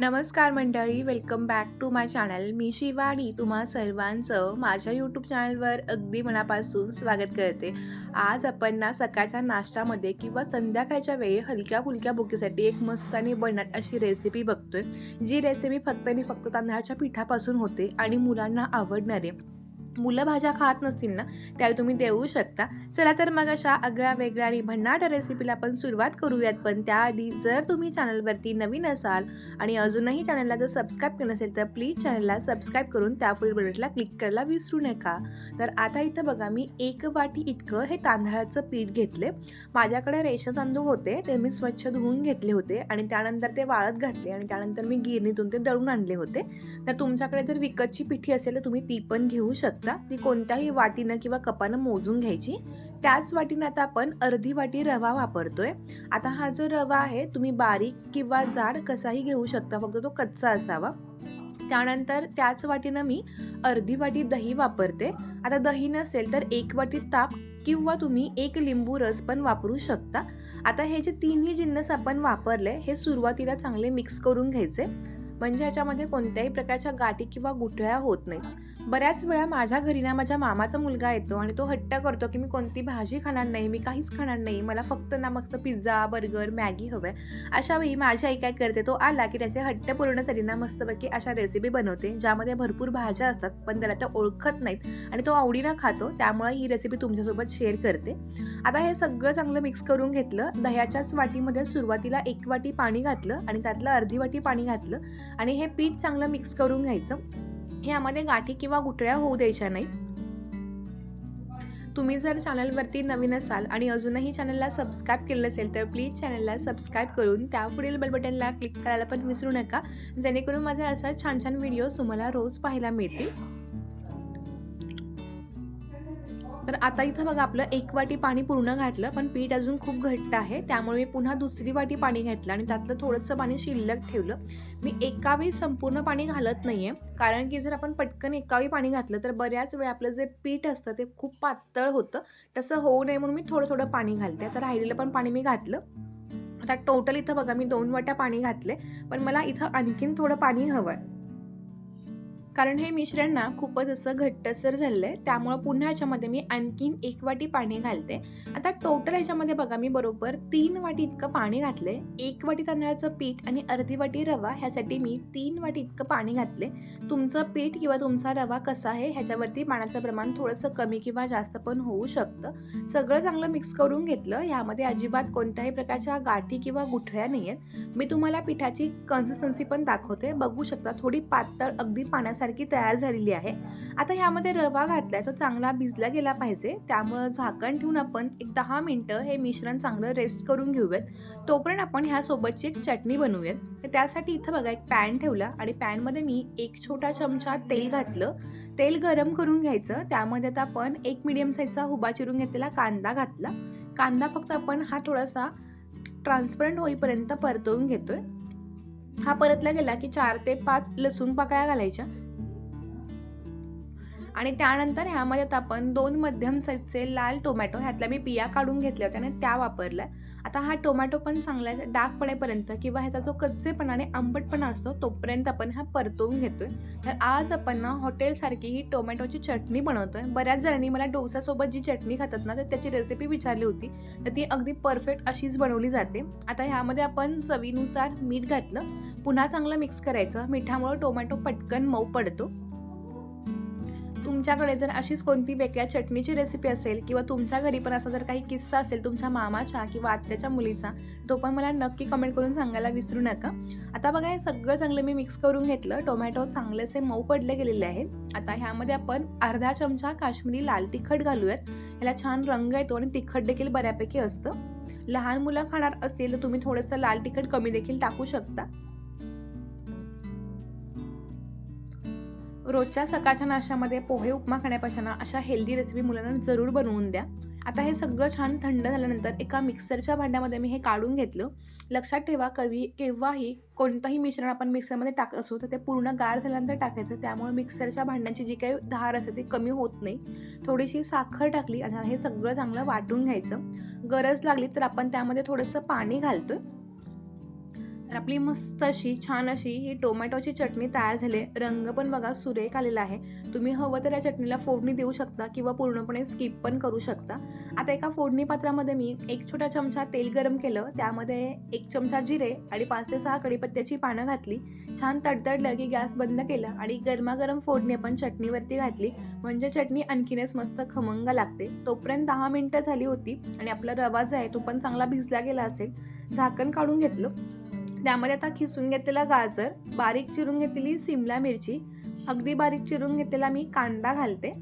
नमस्कार मंडळी welcome back to my channel मी शिवानी तुम्हा सर्वांचं माझ्या यूट्यूब चॅनलवर अगदी मनापासून स्वागत करते. आज आपण ना सकाळच्या नाश्त्यामध्ये किंवा संध्याकाळच्या वेळी हलक्या फुलक्या बुकेसाठी एक मस्त आणि बनट अशी रेसिपी बघतोय. जी रेसिपी फक्त आणि फक्त तांदळाच्या पिठापासून होते आणि मुलांना आवडणारे. मुलं भाज्या खात नसतील ना त्यावेळी तुम्ही देऊ शकता. चला तर मग अशा आगळ्या वेगळ्या आणि भन्नाट रेसिपीला आपण सुरुवात करूयात. पण त्याआधी जर तुम्ही चॅनलवरती नवीन असाल आणि अजूनही चॅनलला जर सबस्क्राईब केलं नसेल तर प्लीज चॅनलला सबस्क्राईब करून त्या फुल बटनला क्लिक करायला विसरू नका. तर आता इथं बघा मी एक वाटी इतकं हे तांदळाचं पीठ घेतले. माझ्याकडे रेशन तांदूळ होते ते मी स्वच्छ धुवून घेतले होते आणि त्यानंतर ते वाळत घातले आणि त्यानंतर मी गिरणीतून ते दळून आणले होते. तर तुमच्याकडे जर विकतची पिठी असेल तर तुम्ही ती पण घेऊ शकता. ती कोणत्याही वाटीनं किंवा कपानं मोजून घ्यायची. त्याच वाटीनं आता आपण अर्धी वाटी रवा वापरतोय. आता हा जो रवा आहे तुम्ही बारीक किंवा जाड कसाही घेऊ शकता. फक्त तो कच्चा असावा. त्यानंतर त्याच वाटीनं मी अर्धी वाटी दही वापरते. आता दही नसेल तर एक वाटी ताप किंवा तुम्ही एक लिंबू रस पण वापरू शकता. आता हे जे तिन्ही जिन्नस आपण वापरले हे सुरुवातीला चांगले मिक्स करून घ्यायचे. म्हणजे ह्याच्यामध्ये कोणत्याही प्रकारच्या गाठी किंवा गुठळ्या होत नाहीत. बऱ्याच वेळा माझ्या घरी ना माझ्या मामाचा मुलगा येतो आणि तो हट्ट करतो की मी कोणती भाजी खाणार नाही मी काहीच खाणार नाही मला फक्त ना मस्त पिझ्झा बर्गर मॅगी हवंय. अशा वेळी माझी आई काय करते तो आला की त्याचे हट्ट पूर्णसाठी ना मस्तपैकी अशा रेसिपी बनवते ज्यामध्ये भरपूर भाज्या असतात पण त्याला त्या ओळखत नाहीत आणि तो आवडीनं खातो त्यामुळे ही रेसिपी तुमच्यासोबत शेअर करते. आता हे सगळं चांगलं मिक्स करून घेतलं दह्याच्याच वाटीमध्ये सुरुवातीला एक वाटी पाणी घातलं आणि त्यातलं अर्धी वाटी पाणी घातलं आणि हे पीठ चांगलं मिक्स करून घ्यायचं. ह्यामध्ये गाठी किंवा गुठळ्या होऊ द्यायच्या नाहीत. तुम्ही जर चॅनलवरती नवीन असाल आणि अजूनही चॅनलला सबस्क्राईब केलं असेल तर प्लीज चॅनलला सबस्क्राईब करून त्या पुढील बेल बटनला क्लिक करायला पण विसरू नका. जेणेकरून माझे असं छान छान व्हिडिओज तुम्हाला रोज पाहायला मिळतील. तर आता इथं बघा आपलं एक वाटी पाणी पूर्ण घातलं पण पीठ अजून खूप घट्ट आहे. त्यामुळे मी पुन्हा दुसरी वाटी पाणी घातलं आणि त्यातलं थोडंसं पाणी शिल्लक ठेवलं. मी एकावी संपूर्ण पाणी घालत नाही आहे कारण की जर आपण पटकन एकावी पाणी घातलं तर बऱ्याच वेळ आपलं जे पीठ असतं ते खूप पातळ होतं. तसं होऊ नये म्हणून मी थोडं थोडं पाणी घालते. आता राहिलेलं पण पाणी मी घातलं. आता टोटल इथं बघा मी दोन वाट्या पाणी घातले पण मला इथं आणखीन थोडं पाणी हवं आहे कारण हे मिश्रण ना खूपच असं घट्टसर झालं आहे. त्यामुळं पुन्हा ह्याच्यामध्ये मी आणखीन एक वाटी पाणी घालते. आता टोटल ह्याच्यामध्ये बघा मी बरोबर तीन वाटी इतकं पाणी घातले एक वाटी तांदळाचं पीठ आणि अर्धी वाटी रवा ह्यासाठी मी तीन वाटी इतकं पाणी घातले तुमचं पीठ किंवा तुमचा रवा कसा आहे ह्याच्यावरती पाण्याचं प्रमाण थोडंसं कमी किंवा जास्त पण होऊ शकतं. सगळं चांगलं मिक्स करून घेतलं ह्यामध्ये अजिबात कोणत्याही प्रकारच्या गाठी किंवा गुठळ्या नाही आहेत मी तुम्हाला पिठाची कन्सिस्टन्सी पण दाखवते. बघू शकता थोडी पातळ अगदी पाण्यास सारखी तयार झालेली आहे. आता ह्यामध्ये रवा घातलाय तो चांगला भिजला गेला पाहिजे. त्यामुळं झाकण ठेवून आपण एक दहा मिनटं हे मिश्रण चांगलं रेस्ट करून घेऊयात. तोपर्यंत आपण ह्यासोबतची एक चटणी बनवूयात. तर त्यासाठी इथं बघा एक पॅन ठेवला आणि पॅनमध्ये मी एक छोटा चमचा तेल घातलं. तेल गरम करून घ्यायचं. त्यामध्ये आता आपण एक मिडियम साईजचा हुबा चिरून घेतलेला कांदा घातला. कांदा फक्त आपण हा थोडासा ट्रान्सपरंट होईपर्यंत परतवून घेतोय. हा परतला गेला की चार ते पाच लसूण पाकळ्या घालायच्या. आणि त्यानंतर ह्यामध्ये आता आपण दोन मध्यम साईजचे लाल टोमॅटो ह्यातल्या मी बिया काढून घेतल्या होत्या आणि त्या वापरल्या. आता हा टोमॅटो पण चांगला डाग पडेपर्यंत किंवा ह्याचा जो कच्चेपणा आणि आंबटपणा असतो तोपर्यंत आपण हा परतवून घेतोय. तर आज आपण ना हॉटेलसारखी ही टोमॅटोची चटणी बनवतोय. बऱ्याच जणांनी मला डोसासोबत जी चटणी खातात ना तर त्याची रेसिपी विचारली होती. तर ती अगदी परफेक्ट अशीच बनवली जाते. आता ह्यामध्ये आपण चवीनुसार मीठ घातलं. पुन्हा चांगलं मिक्स करायचं. मिठामुळे टोमॅटो पटकन मऊ पडतो. तुमच्याकडे जर अशीच कोणती वेगळ्या चटणीची रेसिपी असेल किंवा तुमच्या घरी पण असा जर काही किस्सा असेल तुमच्या मामाच्या किंवा आत्याच्या मुलीचा तो पण मला नक्की कमेंट करून सांगायला विसरू नका. आता बघा हे सगळं चांगलं मी मिक्स करून घेतलं. टोमॅटो चांगलेसे मऊ पडले गेलेले आहेत. आता ह्यामध्ये आपण अर्धा चमचा काश्मीरी लाल तिखट घालूयात. ह्याला छान रंग येतो आणि तिखट देखील बऱ्यापैकी असतं. लहान मुलं खाणार असतील तर तुम्ही थोडंसं लाल तिखट कमी देखील टाकू शकता. रोजच्या सकाळच्या नाश्त्यामध्ये पोहे उपमा खाण्यापेक्षा ना अशा हेल्दी रेसिपी मुलांना जरूर बनवून द्या. आता हे सगळं छान थंड झाल्यानंतर एका मिक्सरच्या भांड्यामध्ये मी हे काढून घेतलं. लक्षात ठेवा कवी केव्हाही कोणतंही मिश्रण आपण मिक्सरमध्ये टाकत असू तर ते पूर्ण गार झाल्यानंतर टाकायचं. त्यामुळे मिक्सरच्या भांड्यांची जी काही धार असते ती कमी होत नाही. थोडीशी साखर टाकली आणि हे सगळं चांगलं वाटून घ्यायचं. गरज लागली तर आपण त्यामध्ये थोडंसं पाणी घालतोय. तर आपली मस्त अशी छान अशी ही टोमॅटोची चटणी तयार झाली रंग पण बघा सुरेख आलेला आहे. तुम्ही हवं तर या चटणीला फोडणी देऊ शकता किंवा पूर्णपणे स्किप पण करू शकता. आता एका फोडणी पात्रामध्ये मी एक छोटा चमचा तेल गरम केलं. त्यामध्ये एक चमचा जिरे आणि पाच ते सहा कडीपत्त्याची पानं घातली. छान तडतडलं की गॅस बंद केला आणि गरमागरम फोडणी आपण चटणीवरती घातली. म्हणजे चटणी आणखीनच मस्त खमंग लागते. तोपर्यंत दहा मिनटं झाली होती आणि आपला रवा जो आहे तो पण चांगला भिजला गेला असेल. झाकण काढून घेतलं. त्यामध्ये आता खिसून घेतलेला गाजर बारीक चिरून घेतलेली सिमला मिरची अगदी बारीक चिरून घेतलेला मी कांदा घालते.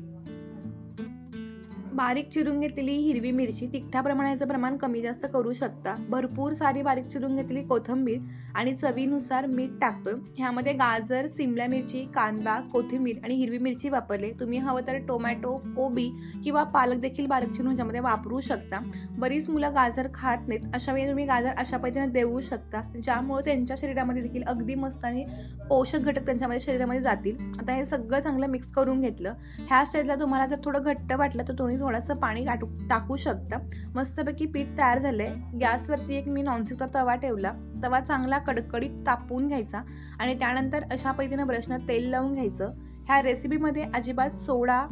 बारीक चिरून घेतलेली हिरवी मिरची तिखटाप्रमाणे प्रमाण कमी जास्त करू शकता. भरपूर सारी बारीक चिरून घेतलेली कोथिंबीर आणि चवीनुसार मीठ टाकतोय. ह्यामध्ये गाजर सिमला मिरची कांदा कोथिंबीर आणि हिरवी मिरची वापरले. तुम्ही हवं तर टोमॅटो कोबी किंवा पालक देखील बारीक चिरून ह्याच्यामध्ये वापरू शकता. बरीच मुलं गाजर खात नाहीत. अशा वेळी तुम्ही गाजर अशा पद्धतीने देऊ शकता ज्यामुळे त्यांच्या शरीरामध्ये देखील अगदी मस्त आणि पोषक घटक त्यांच्यामध्ये शरीरामध्ये जातील. आता हे सगळं चांगलं मिक्स करून घेतलं. ह्या स्टेजला तुम्हाला जर थोडं घट्ट वाटलं तर तुम्ही थोडंसं पाणी टाकू टाकू शकता. मस्तपैकी पीठ तयार झालंय. गॅसवरती एक मी नॉनस्टिकचा तवा ठेवला. तवा चांगला कडकडीत तापवून घ्यायचा आणि त्यानंतर अशा पद्धतीनं ब्रशनं तेल लावून घ्यायचं. ह्या रेसिपीमध्ये अजिबात सोडा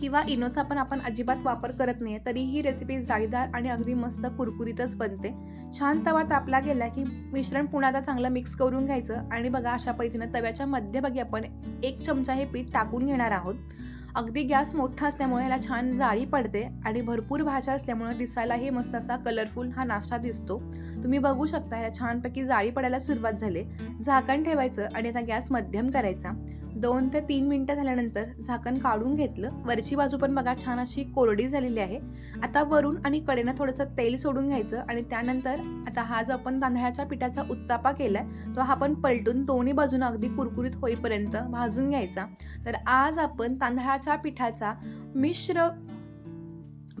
किंवा इनोचा पण आपण अजिबात वापर करत नाही तरी ही रेसिपी जाळीदार आणि अगदी मस्त कुरकुरीतच बनते. छान तवा तापला गेला की मिश्रण पुन्हा आता चांगलं मिक्स करून घ्यायचं. आणि बघा अशा पद्धतीनं तव्याच्या मध्यभागी आपण एक चमचा हे पीठ टाकून घेणार आहोत. अगदी गॅस मोठा असल्यामुळे याला छान जाळी पडते आणि भरपूर भाज्या असल्यामुळे दिसायलाही मस्त असा कलरफुल हा नाश्ता दिसतो. तुम्ही बघू शकता या छानपैकी जाळी पडायला सुरुवात झाली. झाकण ठेवायचं आणि आता गॅस मध्यम करायचा. दोन ते तीन मिनटं झाल्यानंतर झाकण काढून घेतलं. वरची बाजू पण बघा छान अशी कोरडी झालेली आहे. आता वरून आणि कडेनं थोडंसं तेल सोडून घ्यायचं आणि त्यानंतर आता हा जो आपण तांदळाच्या पिठाचा उत्तापा केलाय तो हा आपण पलटून दोन्ही बाजूनं अगदी कुरकुरीत होईपर्यंत भाजून घ्यायचा. तर आज आपण तांदळाच्या पिठाचा मिश्र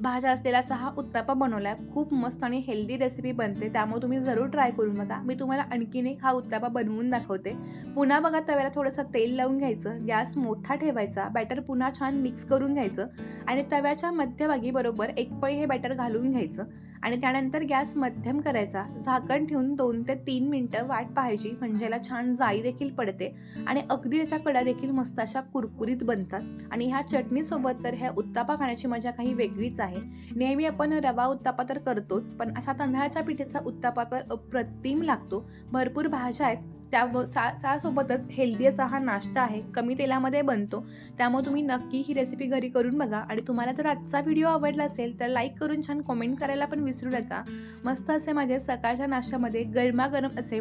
भाज्या असलेला असा हा बनवला बनवलाय. खूप मस्त आणि हेल्दी रेसिपी बनते. त्यामुळे तुम्ही जरूर ट्राय करून बघा. मी तुम्हाला आणखीन एक हा उत्तापा बनवून दाखवते. पुन्हा बघा तव्याला थोडंसं तेल लावून घ्यायचं. गॅस मोठा ठेवायचा. बॅटर पुन्हा छान मिक्स करून घ्यायचं. आणि तव्याच्या मध्यभागी बरोबर एक पळी हे बॅटर घालून घ्यायचं. आणि त्यानंतर गॅस मध्यम करायचा. झाकण ठेवून दोन ते तीन मिनटं वाट पाहायची. म्हणजे याला छान जाई देखील पडते. आणि अगदी त्याच्या कडा देखील मस्त अशा कुरकुरीत बनतात. आणि ह्या चटणीसोबत तर ह्या उत्तापा खाण्याची मजा काही वेगळीच आहे. नेहमी आपण रवा उत्तापा तर करतोच पण अशा तांदळाच्या पिठेचा उत्तापा तर अप्रतिम लागतो. भरपूर भाज्या आहेत त्या सा सासोबतच हेल्दी असा हा नाश्ता आहे. कमी तेलामध्ये बनतो. त्यामुळे तुम्ही नक्की ही रेसिपी घरी करून बघा. आणि तुम्हाला जर आजचा व्हिडिओ आवडला असेल तर लाईक करून छान कमेंट करायला पण विसरू नका. मस्त असे माझे सकाळच्या नाश्त्यामध्ये गरमागरम असे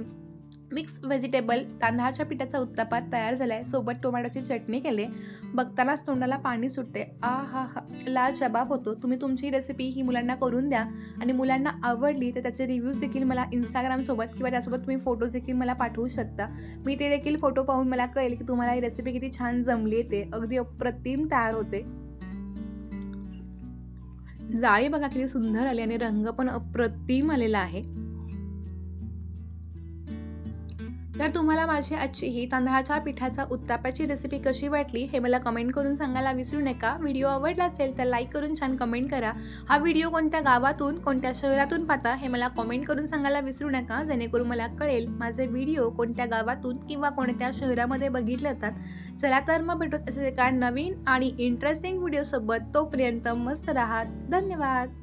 मिक्स व्हेजिटेबल तांदळाच्या पिठाचा उत्तापा तयार झाला आहे सोबत टोमॅटोची चटणी केली. बघतानाच तोंडाला पाणी सुटते आ हा हा लाल जबाब होतो. तुम्ही तुमची रेसिपी ही मुलांना करून द्या. आणि मुलांना आवडली तर त्याचे रिव्ह्यूज देखील मला इंस्टाग्रामसोबत किंवा त्यासोबत तुम्ही फोटोज देखील मला पाठवू शकता. मी ते देखील फोटो पाहून मला कळेल की तुम्हाला ही रेसिपी किती छान जमली येते अगदी अप्रतिम तयार होते. जाळी बघा किती सुंदर आली आणि रंग पण अप्रतिम आलेला आहे. तर तुम्हाला माझी आजची ही तांदळाच्या पिठाचा उत्तापाची रेसिपी कशी वाटली हे मला कमेंट करून सांगायला विसरू नका. व्हिडिओ आवडला असेल तर लाईक करून छान कमेंट करा. हा व्हिडिओ कोणत्या गावातून कोणत्या शहरातून पाहता हे मला कमेंट करून सांगायला विसरू नका. जेणेकरून मला कळेल माझे व्हिडिओ कोणत्या गावातून किंवा कोणत्या शहरामध्ये बघितले जातात. चला तर मग भेटू असे एका नवीन आणि इंटरेस्टिंग व्हिडिओसोबत तोपर्यंत मस्त राहा. धन्यवाद.